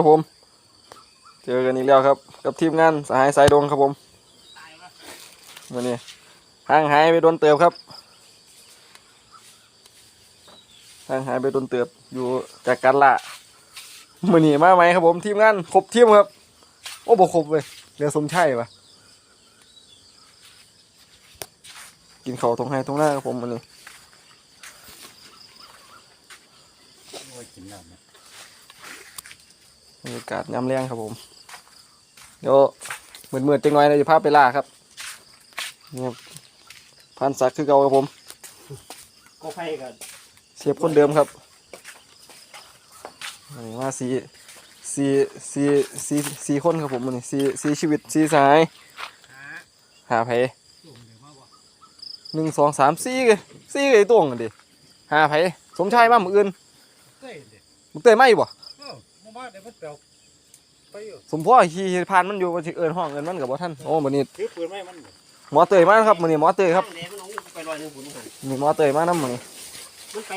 ครับผม เจอกันอีกแล้วครับ กับทีมงานสหายสายดงครับผมวันนี้ห่างหายไปโดนเติบครับห่างหายไปโดนเติบอยู่จากการละมือนีมาไหมครับผมทีมงานครบทีมครับ โอ้บ่ครบเลยเหลือสมชัยปะกินเขาวตรงให้ตรงหน้าครับผมวันนี้โอ้ยกินน้ำ บรรยากาศยามแรงครับผม เดี๋ยวเหมือนๆจังหน่อยเราจะพาไปล่าครับนี่ครับพันศักดิ์คือเก่าครับผมก็ไฟกันเชฟคนเดิมครับอันนี้มาสีสีสีสีสีคนครับผมอันนี้สีสีชีวิตสีสายหาหาไผจุ่มเดี๋ยวมาบ่หนึ่งสองสามสี่เลยสี่เลยตวงกันดิหาไผสมชายมามืออื่นเต้ยเด็ดมึงเตยไม่บ่ เออมาบ้านเดี๋ยวมันเปล่าไปอยู่สมพ่อขี่พานมันอยู่มันสิเอินห้องเอินมันกับบ่ท่านโอ้มันนี่ถือปืนไว้มันหมอเตยมาครับมันนี่หมอเตยครับเดี๋ยวมันลงไปลอยหนึ่งหุ่นหันนี่หมอเตยมาน้ำมันนี่มันไป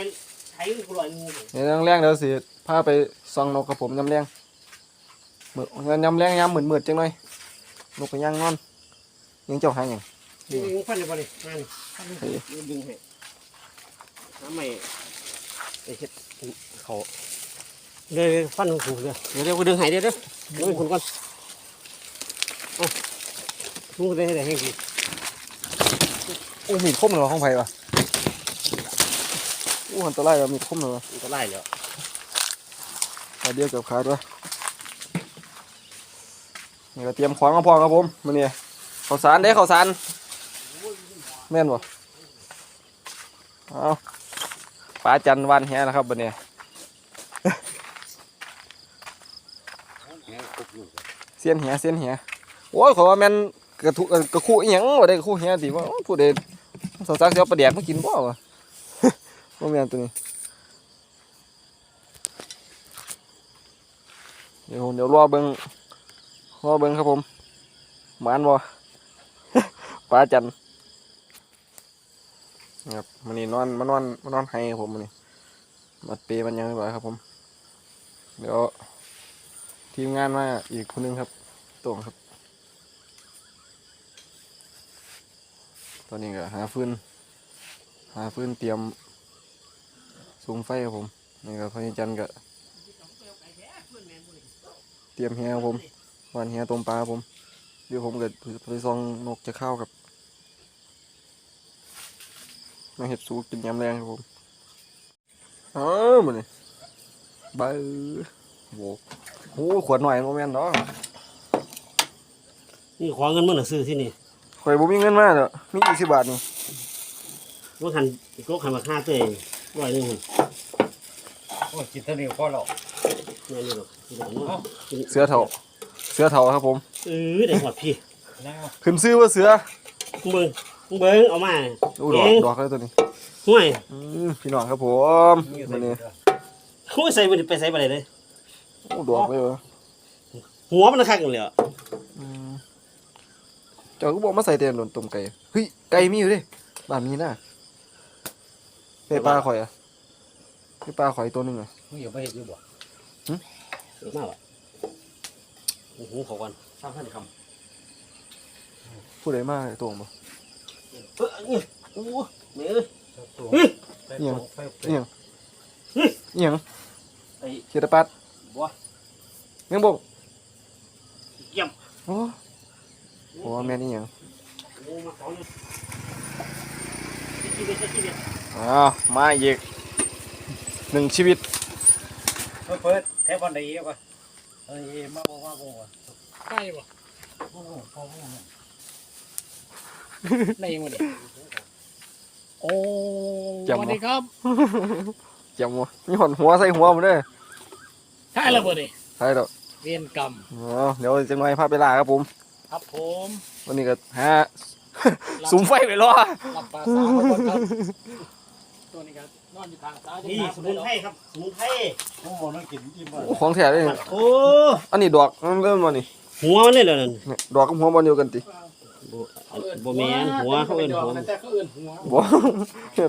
ไถมันลอยหนึ่งหุ่นเดี๋ยวแรงๆเดี๋ยวสิพาไปส่องนกกับผมยำแรงมือเงินยำแรงยำเหมือนมืดๆจังหน่อยนกไปย่างนอนยังเจ้าหางหยังนี่มึงฟันเลยบ่เลยนั่นมึงดึงให้น้ำไม่ไอ้เฮ็ดเขา เดี๋ยวฟันของกูเดี๋ยวเดี๋ยวกูดึงให้เดี๋ยวเดี๋ยวเดี๋ยวคุณก่อนเอ้ามึงได้ให้ได้ให้กูโอ้มีดคมเหรอของไผ่ปะโอ้อันตรายว่ะมีดคมเหรอมันก็ไล่แล้วขาเดียวเกับขาดวะนี่ก็เตรียมของมาพร้อมครับผมมันนี่ข้าวสารเด้ข้าวสารแม่นบ่เอาปลาจันวันแฮนะครับบันนี้ แหงกุกอยู่ เสียนเหียเสียนเหียโอ้ยขอว่าแม่นกระทุกระคู่อีหยังบ่ได้กระคู่เหียติว่าผู้ใดสาวๆสิเอาปลาแดกมากินบ่วะบ่แม่นตัวนี้เดี๋ยวเดี๋ยวรอเบิ่งรอเบิ่งครับผมหมานบ่ปลาจันครับมันนี่นอนมานอนมานอนให้ผมมันนี่มัดเปมันยังไม่ไหวครับผม เดี๋ยว ทีมงานมาอีกคนนึงครับต่งครับ ตอนนี้ก็หาฟืนหาฟืนเตรียมสูงไฟครับผมนี่ก็พญจันก็เตรียมเฮียผมวันเฮียต้มปลาผมเดี๋ยวผมก็ไปซองนกจะเข้ากับมาเห็ดสูกินยำแรงครับผมเออมันนี่ใบ โว้โอ้ขวดหน่อยโมเมนต์เนาะนี่ขวาเงินมันน่ะซื้อที่นี่ข่อยบ่มีเงินมาเด้อมียี่สิบบาทนี่ว่าหันก็หันมาฆ่าตัวเองลอยหนึ่งหุ่นโอ้ยกินเท่านี้พอแล้วนี่นี่หรอกกินแต่น้ำกินเสือเถาเสือเถาครับผมเออได้หอดพี่นั่งเอาขึ้นซื้อว่าเสือมึงเบิ้งมึงเบิ้งเอามาอู้ดอกเองดอกเลยตัวนี้ห่วยอืมพี่น้องครับผมมีอยู่มันใส่นี่เด้อห่วยใส่มันไปใส่ไปเลย เลยอู้ดอกเลยเหรอหัวมันคักกันเลยอะอืมเจ้าก็บอกมาใส่เต็มโดนต้มไก่เฮ้ยไก่มีอยู่เดิบ้านมีนะเฮ้ยปลาข่อยอะเฮ้ยปลาข่อยตัวหนึงอะมึงอย่าไปเห็ดอยู่บ่เออมากว่ะโอ้โหขอก่อนสามพันคผู้ใดมาตัวบ่ำเออเนี่ยโอ้โหเนื้อตัวเฮ้ยใส่ตัวไฟเอียงเอียงไอ้เขียดปัด บัวยังบ่เยี่ยมโอ้โหแม่นอีหยังโอ้มาสองเนี่ยกินเลยกินเลยอ้าวมาอีกหนึ่งชีวิตเปิดเปิดแทบวันไหนวะเอ้ยมาบ่มาบ่วะใช่ปะโอ้โหโอ้โหในหมดเลยโอ้จำสบ่วัสดีครับจำวะมีหอนหัวใส่หัวมันเด้อ ใช่ระเบิดเลยใช่ดอกเวียนกรรมอ๋อเดี๋ยวจะหน่อยพาไปล่าครับผม ครับผมวันนี้ก็หาสุมไฟไปรอรับปลาสาวมาก่อนครับตัวนี้ครับนอนอยู่ทางซ้ายนี่สมุนไพรครับสมุนไพรโอ้โหนั่งกินอิ่มบ่โอ้ของแท้เลยโอ้อันนี้ดอกมันเริ่มมานี่หัวมันเลยเหรอนั่นเนี่ยดอกกับหัวมันเดียวกันติบ่บ่แม่นหัวเขาเอิ้นหัวแต่เขาเอิ้นหัวบ่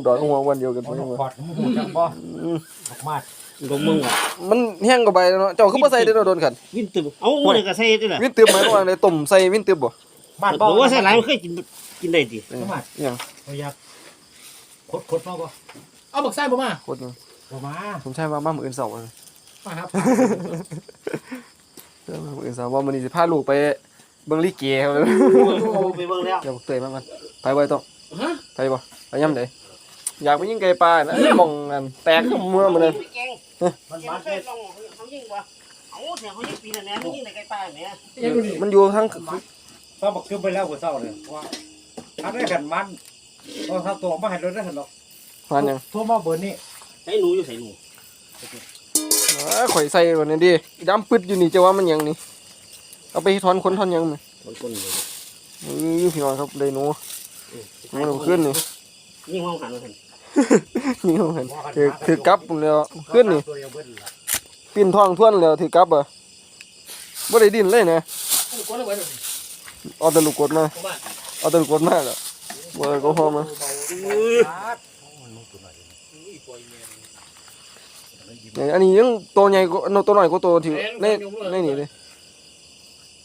ดอกกับหัวมันเดียวกันเอาบ่หนกขอดมึงหูจังบ่อืมดอกมาด ลงมึงว่ะมันแห้งกว่าใบแล้วเนาะเจ้าคือบ่ใส่เด้อโดนกันวินตึมเอาหมดเลยก็ใส่ด้วยล่ะวินตึบไหมระหว่างในต้มใส่วินตึบบ่บ้านบบ่อกว่าใส่หลายมันเคยกินกินได้ดิเอออิหยังบ่อยากคดคดมาบ่เอาบักไส้บ่มาโคตรหยังบ่มาผมใช่ว่ามามื้ออื่นเสาร์เลยมาครับเออมื้ออื่นเสาร์ว่ามื้อนี้สิพาลูกไปเบิ่งลิเกครับไปเบิ่งแล้วเดี๋ยวเตยมามันไปบ่ไอ้ต้องฮะไปบ่ไปย่ำไดอยากไปยิงไก่ปลานะมองอันแตกมือมันเลยแกง มันแกบ้างนเคยลองเขายิงบ่เอาเสียเขายิงปีนั้นแหละเขายิงในไก่ป่าแหมยังดูดิมันอยู่ทั้งฟ้าบักขึ้นไปแล้วหัวเศร้าเลยว่าถ้าได้กันมันก็ถ้าตัวมาให้รถได้หันหรอกมันหยังโทั่วมาเบอร์นี้ใส่หนูอยู่ใส่หนูอ้าข่อยใส่ก่อนนี่ดิดำปึดอยู่นี่จะว่ามันหยังนี่เอาไปถอนขนถอนหยังมั้ยคนคนเลยเออพี่น้องครับเลยหนูหนูเอาขึ้นนี่ยิงห้องหันมาทั นี่เอาเห็นถือถือกลับแล้วขึ้นนี่ตัวเดียวเบิ้ลล่นทองทวนแล้วถือกลับอะบ่ได้ดินเลยนะเอาก้นเอาไว้ดูดิเอาแต่ลูกกดมาเอาแต่ลูกกดมาแล้วบ่ได้ก็พอมาเบาๆครับมันลงตัวหน่อยก็หอมอะอันนี้ยังตัวใหญ่กว่าอันตัวน้อยกว่าตัวที่ในในนี่เลย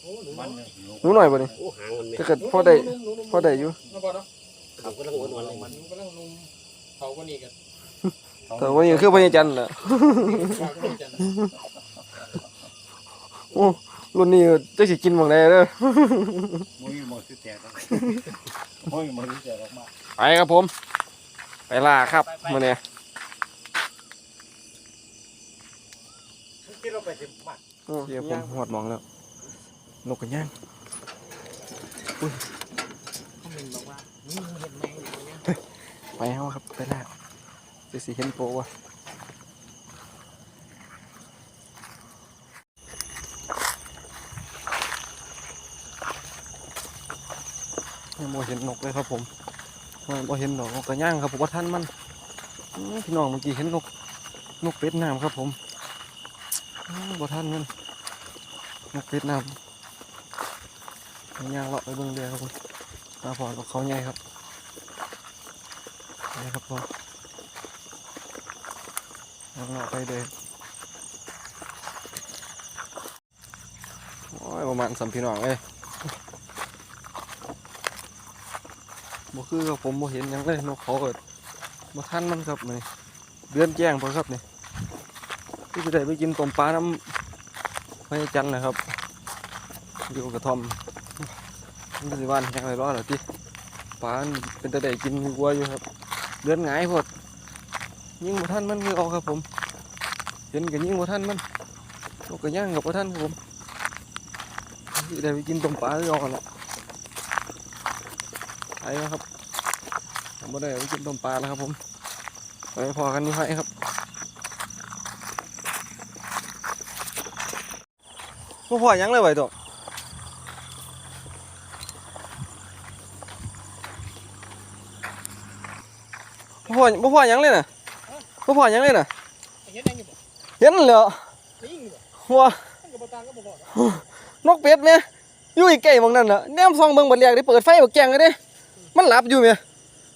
โอ้หนูมันเนาะเนี่อยบ่นี่ถ้าเกิดพ่อได้หนูหนูหนูพอได้อยู่ครับก็ต้องอ้วนๆ เลยมันก็ต้องนุ่มเขาก็นี่กันแต่ว่านี่คือพญาจันทร์น่ะฝากไว้จันโอ้รุ่นนี้จะสิกินหม่องใดเด้อมุ้ยหมดที่แตกแล้วมุ้ยหมดที่แตกออกมาไปครับผม ไปล่าครับมื้อนี้ที่เราไปเต็มบ้านโอ้เดี๋ยวผมหอดหมองแล้วนกกระย่างเขาเป็นบอกว่านี่มึงเห็นแมงอยู่เนี่ย ไปเฮาครับ ไปแล่าจะสิเห็นโปวะยังบ่เห็นนกเลยครับผมมันบ่เห็นดอกนกกระย่างครับผมว่าท่านมันพี่น้องเมื่อกี้เห็นนกนกเป็ดน้ำครับผมบ่ท่านมันนกเป็ดน้ำย่างเลาะไปเบิ่งเดียวครับผมมาพอกับเขาใหญ่ครับ นี่ครับพอย่างเลาะไปเด้อโอ้ยประมาณสามพี่น้องเอ้ยบ่คือกับผมบ่เห็นยังเลยนกเขาเกิดบ่ทันมันครับนี่เดือนแจ้งพอครับนี่ที่จะได้ไปกินต้มปลาน้ำพญาจันนะครับอยู่กระท่อมมันสิบ้านยังไรรอดหรอที่ปลาเป็นแต่ได้กินกลัวอยู่ครับ เดือนหงายพดยิงบ่ทันมันคือเอาครับผม เห็นกันยิงบ่ทันมันนกกระย่างกับบ่ทันครับผมที่ได้ไปกินต้มปลาคือเอากันละไปแล้วครับผมไม่ได้ไปกินต้มปลาแล้วครับผมไปพอกันนี่ให้ครับพ่อพ่อยังเลยไว้ตัว พ่อพ่อพ่อพ่อหยังเลยน่ะพ่อพ่อหยังเลยน่ะเห็นได้ยังบ่เห็นเหรอนี่อยู่บ่หัวมันก็บ่ต่างก็บ่พอนกเป็ดไหมอยู่อีกไก่มองนั่นน่ะแนมซองเบิ่งบัดแรกได้เปิดไฟบักแกงเลยเด้มันหลับอยู่ไหม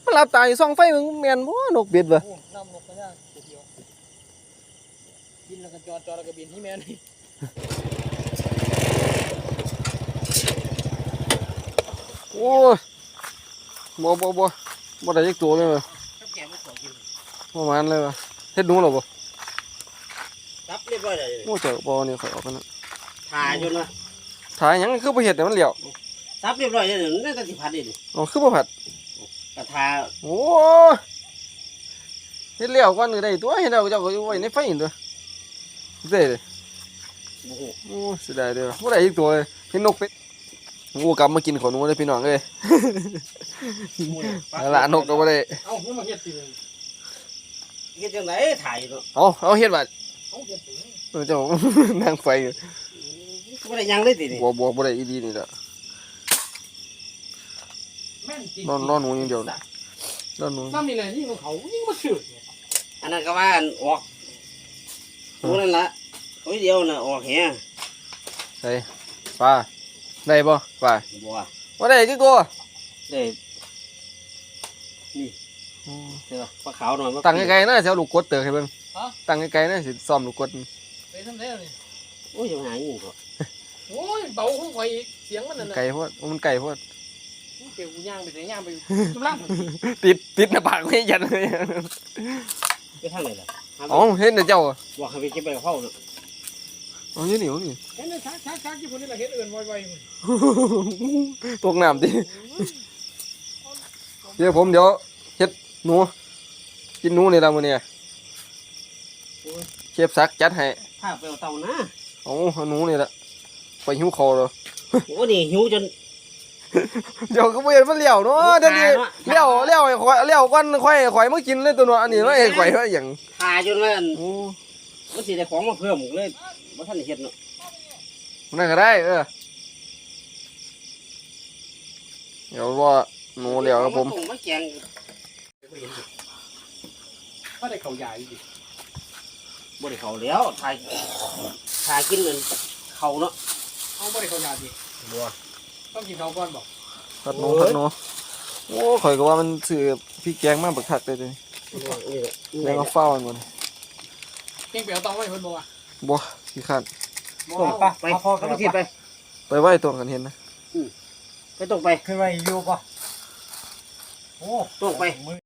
มันหลับตาอยู่ซองไฟมึงแม่นบ่นกเป็ดบ่โอ้น้ำนกกระย่างเดียวบินแล้วก็จอดจอดแล้วก็บินที่แม่นี่โอ้ยบ่บ่บ่บ่ได้จักตัวเลยว่ะ ครับแกไม่ขอกิน ประมาณเลยว่ะเฮ็ดหนูเหรอบ่รับเรียบร้อยเลยโอ้เจ้าบ่นี่ข่อยออกกันนะถ่ายจนนะถ่ายหยังคือบ่เฮ็ดให้มันเหลียวรับเรียบร้อยเลยนั่นก็สิพัดเลยอ๋อคือบ่ผัดกระทาโอ้ยเฮ็ดแล้วก่อนก็ได้ตัวเฮ็ดแล้วเจ้าก็อยู่ไว้ในไฟนี่ตัวเด้เลยโอ้โหโอ้เสียดายเด้อบ่ได้อีกตัวเลยเห็นนกเป็ดโอ้กลับมากินของหนูเลยพี่น้องเอ้ยเอาละนกก็บ่ได้เอ้ามันมาเฮ็ดสิ เลยเฮ็ดจังไดถ่ายเนาะเอาเอาเฮ็ดบัดเอ้าเฮ็ดสิเออเจ้า นั่งไฟอยู่บ่ได้ยังเลยตินี่บ่บ่บ่ได้อีดีนี่ล่ะแม่นจริงนอนนอนหนูอย่างเดียวน่ะนอนหนูน้ำนี่แหละยิ่งกว่าเขายิ่งมาสืบเนี่ยอันนั้นก็ว่าอันออกโอ้นั่นละโอ้ยเดียวน่ะออกแฮะไปปลาได้บ่ปลาบ่ว่าบ่ได้จักตัวได้ เจอปลาขาวหน่อยมาตั้งไกลๆนะสิเอาลูกกดเตอให้เบิ่งตั้งไกลๆนะสิซ้อมลูกกดไปทำได้เลยโอ้ยยังหาอยู่ก็โอ้ยเบาของข่อยอีกเสียงมันนั่นน่ะไกลโพดมันไกลโพดเกี่ยวกูย่างไปไหนย่างไปจุฬาติดติดหน้าผากไม่ยันเลยไปทางไหนล่ะอ๋อเห็นแต่เจ้าอะบอกให้ไปเก็บใบกะเพราเนาะอ๋อนี่นี่นี่เห็นเลยชักชักชักที่คนนี้เราเห็นเอื่นไวๆมันตกน้ำดิเดี๋ยวผมเดี๋ยวเฮ็ด หนู กินหนูนี่ละมื้อนี้เชฟซักจัดให้ถ้าไปเอาเตานะ เอาเอาหนูนี่ละไปหิวคอเลยโอ้นี่หิวจน เดี๋ยวก็บ่เห็นมันเลี้ยวเนาะเดี๋ยวนี้เลี้ยวเลี้ยวให้ข่อยเลี้ยวก่อนข่อยข่อยมากินเลยตัวเนาะอันนี้ว่าให้ข่อยว่าหยังทาจนว่าโอ้มันสิได้ของมาเพิ่มเลยบ่ทันได้เฮ็ดเนาะนั่นก็ได้ เออเดี๋ยวว่าหนูเลี้ยวครับผมาต้มาแกง ก็ได้เขาใหญ่ดิบ่ได้เข้าแล้วทาทากินนั่นเข้าเนาะเอาไม่ได้เขาใหญ่ดิบัวต้องกินเขาก่อนบอกพัดหนูพัดหนูโอ้ข่อยก็ว่ามันซื้อพริกแกงมาบักคักเลยเด้นี่แหละนี่แล้วก็เฝ้ามันก่อนเก่งไปเอาตองไว้คนบอกว่าบ่ขี้คร้านส่งไปไปพอเขาไปสิไปไปไว้ตัวกันเห็นนะไปตรงไปขึ้นมาอยู่ปะโอ้ ตรงไป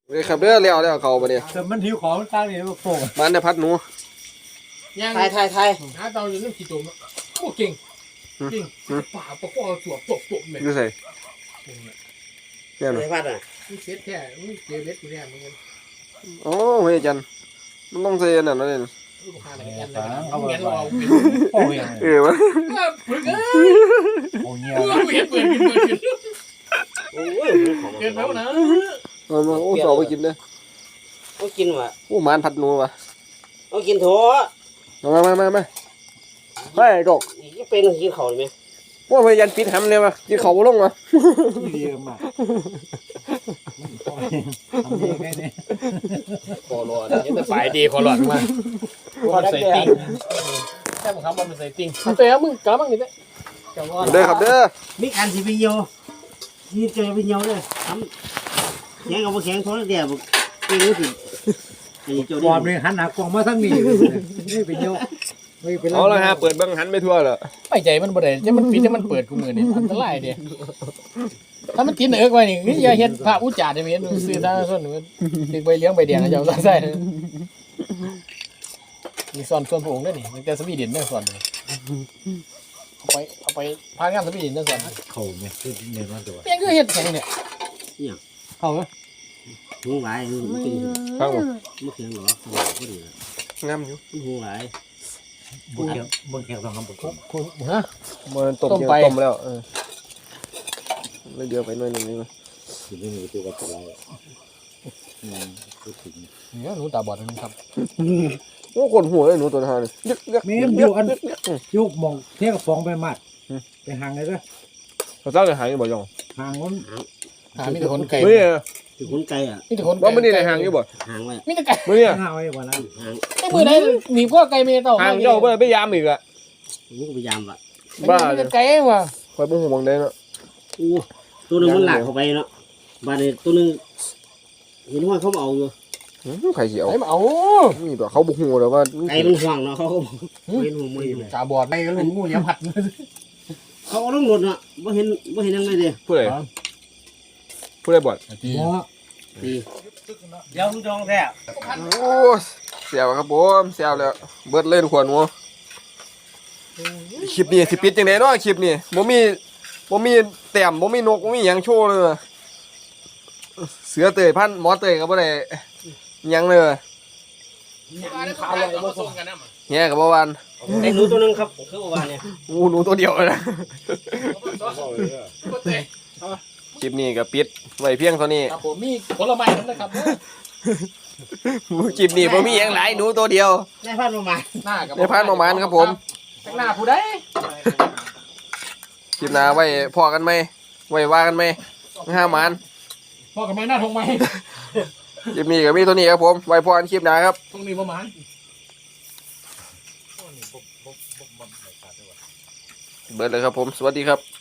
เอ้ยครับเด้อแล้วแล้วเขาบ่เนี่ยแต่มันหิวของมันตั้งนี่มันโป่งมันได้พัดหนูย่างทายทายทายหาเตาอยู่นั่นขี้ตุ่มโอ้เก่งเก่งป่าปะก้อสวบตบตบเลยอยู่ใส่เนี่ยทาน่ะยพัดอะมึงเซ็ตแท้มึงเจอเบ็ดกูแน่มึงกันโอ้เฮ้ยจันมันต้องใส่อันนั่นแล้วเนี่นเลยมึงเห็นเราเอาเป็นโป่งยังเออวะเอ้ยโป่งเงี้ยกูเห็นเปิดเปิด โอ้ยของเกินแล้วนะเอามาโอ้สอบไปกินเด้อเอกินวะโอ้มันพัดนูววะเอากินโถเอามามามามาไปดอกนี่เป็นกินข้าวได้มั้ยว่าพยันปิดหำเลยวะกินเขาบ่ลงวะเดียมากทำเองแค่นี้ขอรอดยังแต่ฝ่ายดีขอรอดมาว่าใส่ติ่งแค่บังคับว่ามันใส่ติ่งเตะมึงกะมั่งนี่เด้จังว่าเด้อครับเด้อมีการสิไปเหี่ย วนี่เจอไปเหี่ยวเด้อทำแข็งกับบ่แข็งโทรเดียวบ่เก่งสิอันนี้เจ้าบอมนี่เลยหันหน้ากล้องมาทั้งนี้นี่เป็นโยไม่เป็นเอาละฮะเปิดเบิ่งหันไปทั่วเลยไม่ใจมันบ่ได้จะมันปิดให้มันเปิดกูมือนี่อันตรายเด้ถ้ามันกินเอิกไว้นี่อย่าเฮ็ดพระอุจจาระได้เห็นซื้อทางส่วนนึงติดใบเลี้ยงใบแดงให้เจ้าใส่มีสอนส่วนพระองค์ด้วยนี่ตั้งแต่สวีเดนเนี่ยสอนเลย ไปเอาไปพางานสวีเดนเนี่ยสอนเขาเนี่ยคือเนี่ยมันตัวเปียงคือเฮ็ดแข็งเนี่ยเขาเหรอหูหลายมันกินข้างบ่บ่แข็งหรอสมองบ่ดีงามอยู่มันหูหลายบนเขียงบนเขียงสองคำบอกคุณฮะ มันต้มต้มเดียวไป ต้มแล้วเออเลยเดียวไปหน่อยหนึงนี่มั้ยคือเรื่องนี้ตัวกับตัวเราอืมพูดถึงเนี่ยหนูตาบอดนึงครับโอ้คนหัวเลยหนูตัวนั้นเลยเลือกเลือกแม่มอยู่อันยุกมองเที่ยวกับฟองไปมัด ไปห่างเลยเด้อเขาเจ้าเลยหายบ่ยองห่างมันหามีแต่คนไก่มื้อนี้คือคนไกลอะมีแต่คนว่ามื้อนี้ได้หางอยู่บ่ห่างไว้มีแต่ไก่มื้อนี้ห่างไว้กว่านั้นห่างไอ้มือไหนหนีพวกไก่เมย์เต่าหางเจ้าบ่ได้ไปยามอีกอะมันก็พยายามว่ะบ้ามีเลยแต่ไก่ว่ะคอยบ่ฮู้หมองได้เนาะอู้ตัวหนึงมันหลากเข้าไปเนาะบาดนี้ตัวหนึงเห็นว่าเขาเอาอยู่อื้อใครสิเอาไอ้มาเอานี่ตัวเขาบ่ฮู้แล้วว่าไก่มันห่วงเนาะเขาก็บ่เห็นหัวมืออยู่ตาบอดไอ้ก็ลุงงูอย่าผัด เขาเอาลงรถเนาะบ่เห็นบ่เห็นยังไงเด้ผู้ใดผู้ใดบ่เพราะดีเดี๋ยวมึงจองแท้โอ้เสียวครับผมเสียวแล้วเบิดเลยทุกคนหัวคลิปนี้สิปิดจังไดเนาะคลิปนี้บ่มีบ่มีแต้มบ่มีนกบ่มีหยังโชว์เลย เสือเตยพันหมอเตยก็บ่ได้หยังเลย ข่าวอะไรมาส่งกันนะมันแง่ก็บ่หวานไอ้หนูตัวหนึงครับคือว่าเนี่ยงูหนูตัวเดียวเลยนะก็เตะคลิปนี้ก็ปิดไว้เพียงเท่านี้ครับผมมีผลไม้นะครับคลิปนี้บ่มีหยังหลายหนูตัวเดียวได้พันประมาณหน้ากับในพานประมาณครับผมข้างหน้าผู้ใดคลิปหน้าไว้พอกันไหมไว้ว่ากันไหมห้าหมานพ่อกับแม่หน้าทงไหม คลิปนี้ก็มีเท่านี้ครับผม ไว้พอกันคลิปหน้าครับทงนี้ประมาณเบิดเลยครับผม สวัสดีครับ